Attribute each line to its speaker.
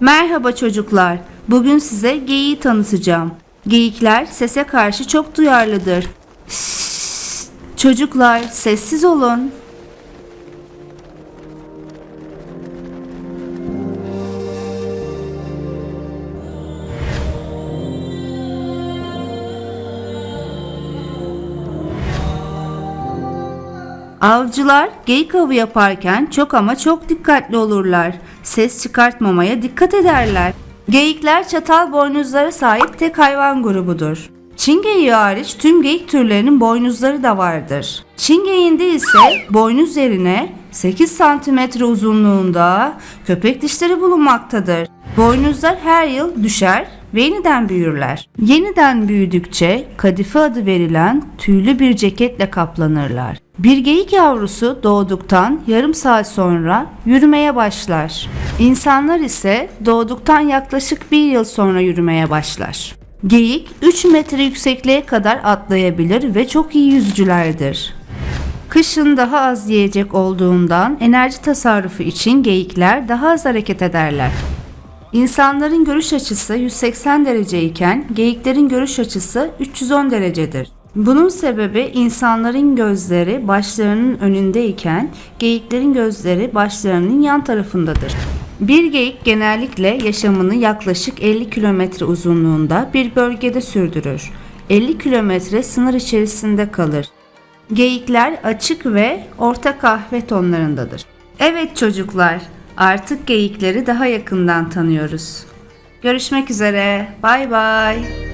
Speaker 1: Merhaba çocuklar. Bugün size geyiği tanıtacağım. Geyikler sese karşı çok duyarlıdır. Çocuklar sessiz olun. Avcılar geyik avı yaparken çok ama çok dikkatli olurlar. Ses çıkartmamaya dikkat ederler. Geyikler çatal boynuzlara sahip tek hayvan grubudur. Çin hariç tüm geyik türlerinin boynuzları da vardır. Çin ise boynuz yerine 8 cm uzunluğunda köpek dişleri bulunmaktadır. Boynuzlar her yıl düşer ve yeniden büyürler. Yeniden büyüdükçe kadife adı verilen tüylü bir ceketle kaplanırlar. Bir geyik yavrusu doğduktan yarım saat sonra yürümeye başlar. İnsanlar ise doğduktan yaklaşık bir yıl sonra yürümeye başlar. Geyik 3 metre yüksekliğe kadar atlayabilir ve çok iyi yüzücülerdir. Kışın daha az yiyecek olduğundan enerji tasarrufu için geyikler daha az hareket ederler. İnsanların görüş açısı 180 derece iken geyiklerin görüş açısı 310 derecedir. Bunun sebebi insanların gözleri başlarının önündeyken geyiklerin gözleri başlarının yan tarafındadır. Bir geyik genellikle yaşamını yaklaşık 50 kilometre uzunluğunda bir bölgede sürdürür. 50 kilometre sınır içerisinde kalır. Geyikler açık ve orta kahve tonlarındadır. Evet çocuklar, artık geyikleri daha yakından tanıyoruz. Görüşmek üzere. Bay bay.